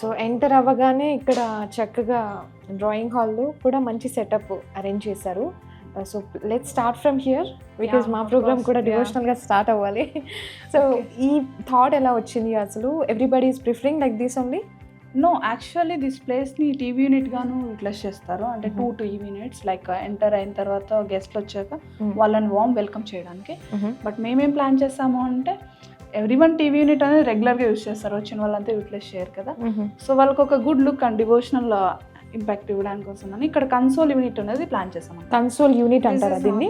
So enter అవ్వగానే ఇక్కడ చక్కగా డ్రాయింగ్ హాల్లో కూడా మంచి సెటప్ అరేంజ్ చేశారు. So let start from here because మా ప్రోగ్రామ్ కూడా. డివోషనల్గా స్టార్ట్ అవ్వాలి. సో ఈ థాట్ ఎలా వచ్చింది అసలు? Everybody is preferring like this only no actually this ప్లేస్ని టీవీ యూనిట్ గాను యూటిలైజ్ చేస్తారు. అంటే two two units like enter అయిన తర్వాత గెస్ట్లు వచ్చాక వాళ్ళని వామ్ వెల్కమ్ చేయడానికి. బట్ మేమేం ప్లాన్ చేస్తాము అంటే ఎవ్రీ వన్ టీవీ యూనిట్ అనేది రెగ్యులర్గా యూస్ చేస్తారు. వచ్చిన వాళ్ళంతా యూటిలైజ్ చేయరు కదా. సో వాళ్ళకి ఒక good look and devotional impact ఇవ్వడానికి కోసం అని ఇక్కడ కన్సోల్ యూనిట్ అనేది ప్లాన్ చేసాం కన్సోల్ యూనిట్ అంటారా దీన్ని?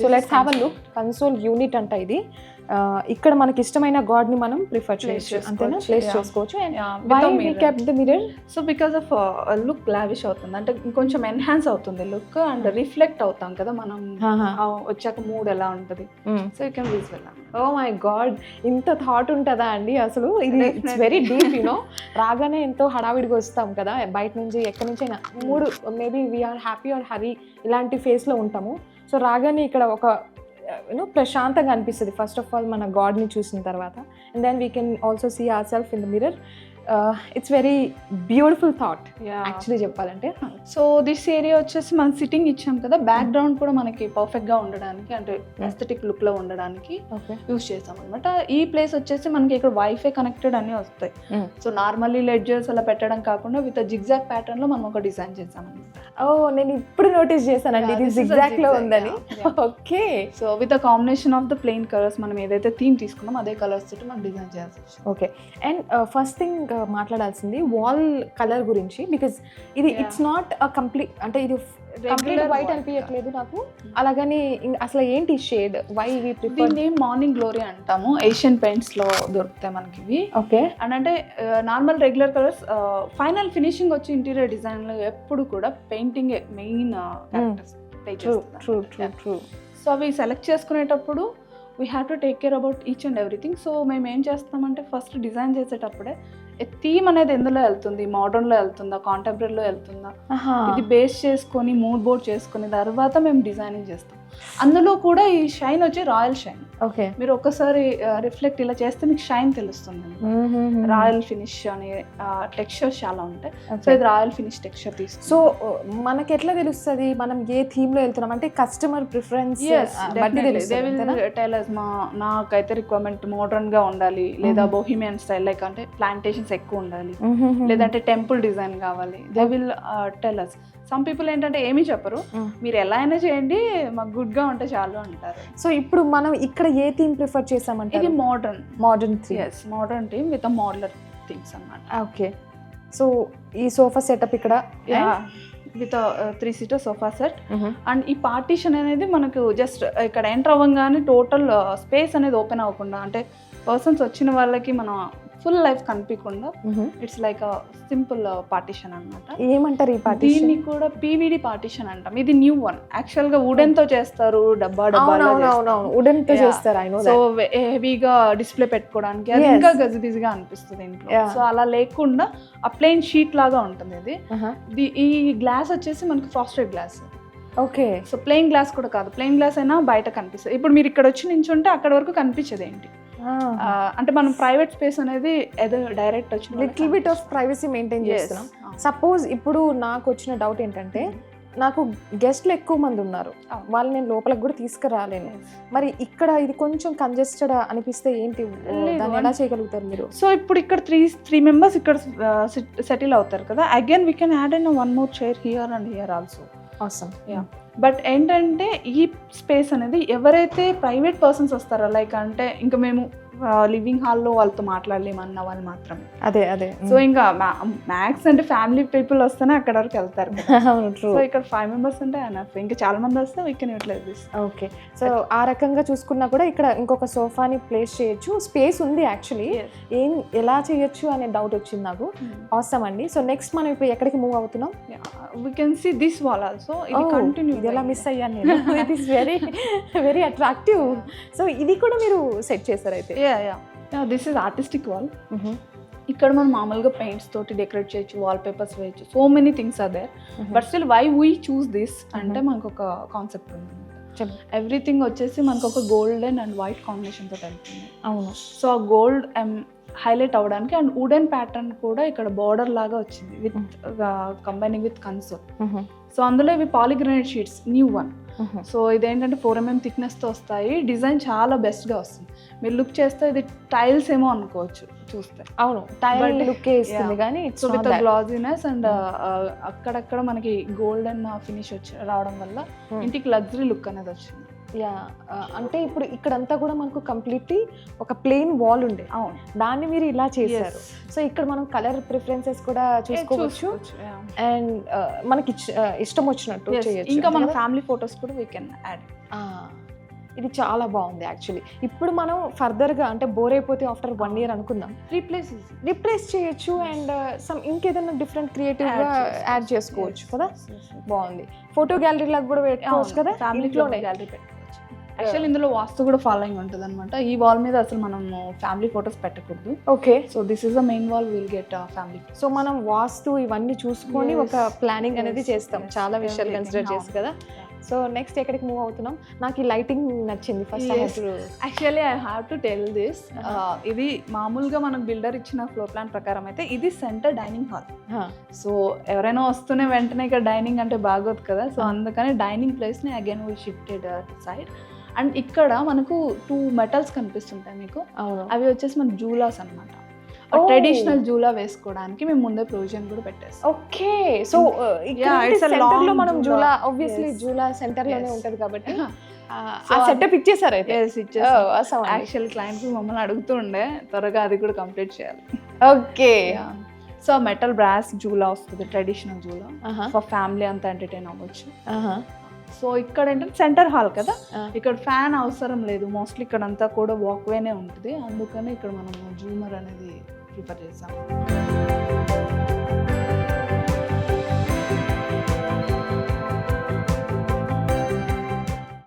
So let's have a look console unit అంట ఇది. ఇక్కడ మనకి ఇష్టమైన గాడ్ని మనం ప్రిఫర్ చేయొచ్చు అంతేనా? ప్లేస్. చేసుకోవచ్చు. And why we kept the mirror so because of look lavish అవుతుంది. అంటే ఇంకొంచెం ఎన్హాన్స్ అవుతుంది లుక్ అండ్ రిఫ్లెక్ట్ అవుతాం కదా మనం. వచ్చాక మూడ్ ఎలా ఉంటుంది? So you can visual oh my God ఇంత థాట్ ఉంటుందా అండి అసలు? ఇది ఇట్స్. వెరీ డీప్ యూనో రాగానే ఎంతో హడావిడిగా వస్తాం కదా బయట నుంచి ఎక్కడి నుంచి అయినా. మూడు maybe we are happy or hurry ఇలాంటి ఫేస్లో ఉంటాము. సో రాగానే ఇక్కడ ఒక యూనో ప్రశాంతంగా అనిపిస్తుంది. ఫస్ట్ ఆఫ్ ఆల్ మన గాడ్ని చూసిన తర్వాత. And then we can also see our self in the mirror it's very beautiful thought actually చెప్పాలంటే. సో దిస్ ఏరియా వచ్చేసి మనం సిట్టింగ్ ఇచ్చాం కదా బ్యాక్గ్రౌండ్ కూడా మనకి పర్ఫెక్ట్గా ఉండడానికి అంటే ఎస్థెటిక్ లుక్లో ఉండడానికి యూస్ చేసాం అనమాట ఈ ప్లేస్ వచ్చేసి మనకి ఇక్కడ వైఫై కనెక్టెడ్ అన్ని వస్తాయి. సో నార్మల్లీ లెడ్జర్స్ అలా పెట్టడం కాకుండా విత్ జిగ్జాక్ ప్యాటర్న్లో మనం ఒక డిజైన్ చేసాం అనమాట ఓ నేను ఇప్పుడు నోటీస్ చేశానండి. ఇది zigzag లో ఉందని. Okay so with a combination of the plain colours మనం ఏదైతే థీమ్ తీసుకున్నాం అదే కలర్స్ తోటి మనం డిజైన్ చేయాల్సి ఓకే అండ్ ఫస్ట్ థింగ్ మాట్లాడాల్సింది వాల్ కలర్ గురించి బికాజ్ ఇది. ఇట్స్ నాట్ అ కంప్లీట్ అంటే ఇది కంప్లీట్ వైట్. అనిపించట్లేదు నాకు. అలాగని అసలు ఏంటి షేడ్ వై వి ప్రిఫర్ దీన్ని మార్నింగ్ గ్లోరీ అంటాము. ఏషియన్ పెయింట్స్లో దొరుకుతాయి మనకి ఇవి. ఓకే అండ్ అంటే normal regular colours final finishing వచ్చి ఇంటీరియర్ డిజైన్లో ఎప్పుడు కూడా painting main true true true so అవి సెలెక్ట్ చేసుకునేటప్పుడు we have to take care about each and everything so మేము ఏం చేస్తామంటే ఫస్ట్ డిజైన్ చేసేటప్పుడే థీమ్ అనేది ఎందులో వెళ్తుంది? మోడర్న్లో వెళ్తుందా? కాంటెంపరీలో వెళ్తుందా? ఇది బేస్ చేసుకొని మూడ్ బోర్డ్ చేసుకుని తర్వాత మేము డిజైనింగ్ చేస్తాం. అందులో కూడా ఈ షైన్ వచ్చి రాయల్ షైన్ ఓకే మీరు ఒక్కసారి రిఫ్లెక్ట్ ఇలా చేస్తే మీకు షైన్ తెలుస్తుంది రాయల్ ఫినిష్ అని టెక్స్చర్స్ చాలా ఉంటాయి. సో ఇది రాయల్ ఫినిష్ టెక్స్చర్ తీసుకుంటాం సో మనకి ఎట్లా తెలుస్తుంది? మనం ఏ థీమ్లో వెళ్తున్నాం? అంటే కస్టమర్ ప్రిఫరెన్స్? టైలర్స్ మా నాకైతే రిక్వైర్మెంట్ మోడర్న్గా ఉండాలి లేదా బొహిమియన్ స్టైల్ లైక్ అంటే ప్లాంటేషన్స్ ఎక్కువ ఉండాలి మ్మ్. లేదంటే టెంపుల్ డిజైన్ కావాలి. They will tell us some people ఏంటంటే ఏమీ చెప్పరు. మీరు ఎలా అయినా చేయండి మాకు గుడ్గా ఉంటే చాలు అంటారు. సో ఇప్పుడు మనం ఇక్కడ ఏ థీమ్ ప్రిఫర్ చేసామంటే ఇది modern modern theme. Yes modern theme with modular things అన్నమాట. ఓకే సో ఈ సోఫా సెటప్ ఇక్కడ with three seater sofa set and ఈ పార్టీషన్ అనేది మనకు జస్ట్ ఇక్కడ ఎంటర్ అవ్వగానే టోటల్ స్పేస్ అనేది ఓపెన్ అవ్వకుండా అంటే పర్సన్స్ వచ్చిన వాళ్ళకి మనం ఫుల్ లైఫ్ కనిపించకుండా ఇట్స్ లైక్ సింపుల్ పార్టీషన్ అన్నమాట. ఏమంటారు ఈ పార్టీషన్? దీన్ని కూడా పీవీడి పార్టీషన్ అంటాం. ఇది న్యూ వన్. యాక్చువల్గా వుడెన్తో చేస్తారు డబ్బా డబ్బా వుడెన్తో. చేస్తారు ఐ నో సో హెవీగా డిస్ప్లే పెట్టుకోవడానికి అది. ఇంకా గజిబిజిగా అనిపిస్తుంది ఇంట్లో. సో అలా లేకుండా ఆ ప్లెయిన్ షీట్ లాగా ఉంటుంది ఇది. ది- ఈ గ్లాస్ వచ్చేసి మనకి frosted glass okay. So plain glass కూడా కాదు. ప్లెయిన్ గ్లాస్ అయినా బయట కనిపిస్తుంది. ఇప్పుడు మీరు ఇక్కడ వచ్చి నించుంటే అక్కడ వరకు కనిపించదు ఏంటి? అంటే మనం ప్రైవేట్ స్పేస్ అనేది ఏదో డైరెక్ట్ వచ్చిన little bit of privacy maintain చేస్తున్నాం. సపోజ్ ఇప్పుడు నాకు వచ్చిన డౌట్ ఏంటంటే నాకు గెస్ట్లు ఎక్కువ మంది ఉన్నారు. వాళ్ళు నేను లోపలికి కూడా తీసుకురాలేను. మరి ఇక్కడ ఇది కొంచెం కంజెస్టెడ్ అనిపిస్తే ఏంటి? దాన్ని ఎలా చేయగలుగుతారు మీరు? సో ఇప్పుడు ఇక్కడ త్రీ త్రీ మెంబర్స్ ఇక్కడ సెటిల్ అవుతారు కదా. Again we can add in one more chair here and here also అవసరం బట్ ఏంటంటే ఈ స్పేస్ అనేది ఎవరైతే ప్రైవేట్ పర్సన్స్ వస్తారో లైక్ అంటే ఇంకా మేము లివింగ్ హాల్లో వాళ్ళతో మాట్లాడలేమన్న వాళ్ళు మాత్రమే అదే అదే. సో ఇంకా మ్యాక్స్ అంటే ఫ్యామిలీ పీపుల్ వస్తేనే అక్కడ వరకు వెళ్తారు సో ఇక్కడ ఫైవ్ మెంబర్స్ అంటే ఎనఫ్ ఇంకా చాలా మంది వస్తే we can utilize this okay so ఆ రకంగా చూసుకున్నా కూడా ఇక్కడ ఇంకొక సోఫాని ప్లేస్ చేయొచ్చు. స్పేస్ ఉంది యాక్చువల్లీ ఏం ఎలా చేయొచ్చు అనే డౌట్ వచ్చింది నాకు. అవసరం అండి. సో నెక్స్ట్ మనం ఇప్పుడు ఎక్కడికి మూవ్ అవుతున్నాం? We can see this wall also ఇది కంటిన్యూ ఇది ఎలా మిస్ అయ్యాను నేను. It is very very attractive so ఇది కూడా మీరు సెట్ చేశారు అయితే. Yeah yeah this is artistic wall ఇక్కడ మనం మామూలుగా పెయింట్స్ తోటి డెకరేట్ చేయొచ్చు వాల్ పేపర్స్ వేయచ్చు so many things are there but still why we choose this అంటే మనకు ఒక కాన్సెప్ట్ ఉంది. ఎవ్రీథింగ్ వచ్చేసి మనకు ఒక గోల్డెన్ అండ్ వైట్ కాంబినేషన్ తోటి వెళ్తుంది అవును. సో ఆ గోల్డ్ హైలైట్ అవ్వడానికి అండ్ వుడెన్ ప్యాటర్న్ కూడా ఇక్కడ బార్డర్ లాగా వచ్చింది with combining with console so అందులో ఇవి polygranite sheets new one so ఇదేంటంటే ఫోర్ ఎంఎం థిక్నెస్తో వస్తాయి. డిజైన్ చాలా బెస్ట్గా వస్తుంది. మీరు లుక్ చేస్తే ఇది టైల్స్ ఏమో అనుకోవచ్చు చూస్తే. అవును టైల్ లుక్ ఇస్తుంది. కానీ సో విత్ గ్లాజీనెస్ అండ్ అక్కడక్కడ మనకి గోల్డెన్ ఫినిష్ వచ్చి రావడం వల్ల Hmm. ఇంటికి లగ్జరీ లుక్ అనేది వచ్చింది. యా అంటే ఇప్పుడు ఇక్కడంతా కూడా మనకు కంప్లీట్లీ ఒక ప్లెయిన్ వాల్ ఉండే. అవును. దాన్ని మీరు ఇలా చేశారు. సో ఇక్కడ మనం కలర్ ప్రిఫరెన్సెస్ కూడా చూసుకోవచ్చు. అండ్ మనకి uh, ఇష్టం వచ్చినట్టు చేయొచ్చు. ఇంకా మన? ఫ్యామిలీ ఫొటోస్ కూడా వీ కెన్ యాడ్ ఇది చాలా బాగుంది యాక్చువల్లీ ఇప్పుడు మనం ఫర్దర్గా అంటే బోర్ అయిపోతే ఆఫ్టర్ వన్ ఇయర్ అనుకుందాం. రీప్లేస్ రిప్లేస్ చేయొచ్చు అండ్ సమ్ ఇంకేదైనా డిఫరెంట్ క్రియేటివ్గా యాడ్ చేసుకోవచ్చు కదా? బాగుంది. ఫోటో గ్యాలరీలకు కూడా పెట్టుకోవచ్చు కదా? ఫ్యామిలీ ఇంట్లోనే. గ్యాలరీ పెట్టుకోవచ్చు. యాక్చువల్లీ ఇందులో వాస్తు కూడా ఫాలోయింగ్ ఉంటుంది అనమాట ఈ వాల్ మీద అసలు మనం ఫ్యామిలీ ఫొటోస్ పెట్టకూడదు. Okay so this is the main wall will get family so మనం వాస్తు ఇవన్నీ చూసుకొని ఒక ప్లానింగ్ అనేది చేస్తాం. చాలా విషయాలు కన్సిడర్ చేసి. కదా. సో నెక్స్ట్ ఎక్కడికి మూవ్ అవుతున్నాం? నాకు ఈ లైటింగ్ నచ్చింది first. Actually I have to tell this Uh-huh. ఇది మామూలుగా మనకు బిల్డర్ ఇచ్చిన ఫ్లోర్ ప్లాన్ ప్రకారం అయితే ఇది సెంటర్ డైనింగ్ హాల్ సో ఎవరైనా వస్తూనే వెంటనే ఇక్కడ డైనింగ్ అంటే బాగోదు కదా. So Ah. అందుకని డైనింగ్ ప్లేస్ని again we shifted side and ఇక్కడ మనకు టూ మెటల్స్ కనిపిస్తుంటాయి మీకు. అవి వచ్చేసి మన జూలాస్ అనమాట Oh. ట్రెడిషనల్ జూలా వేసుకోవడానికి మేము ముందే ప్రొవిజన్ కూడా పెట్టేస్తాం. Okay. So Yeah, it's a సెంటర్లో మనం. జూలా ఆబ్వియస్లీ. జూలా సెంటర్లోనే. ఉంటది కాబట్టి. ఆ, సెటప్ ఇచ్చేసారు అయితే? యాక్చువల్ యాక్చువల్ క్లయింట్స్ మమ్మల్ని అడుగుతుండే త్వరగా అది కూడా కంప్లీట్ చేయాలి. ఓకే. సో మెటల్ బ్రాస్ జూలా వస్తుంది ట్రెడిషనల్ జూలా ఫర్ ఫ్యామిలీ అంతా ఎంటర్టైన్ అవ్వచ్చు. సో ఇక్కడ ఏంటంటే సెంటర్ హాల్ కదా. ఇక్కడ ఫ్యాన్ అవసరం లేదు. మోస్ట్లీ ఇక్కడ అంతా కూడా వాక్వేనే ఉంటుంది. అందుకని ఇక్కడ మనం జూమర్ అనేది ప్రిఫర్ చేసాం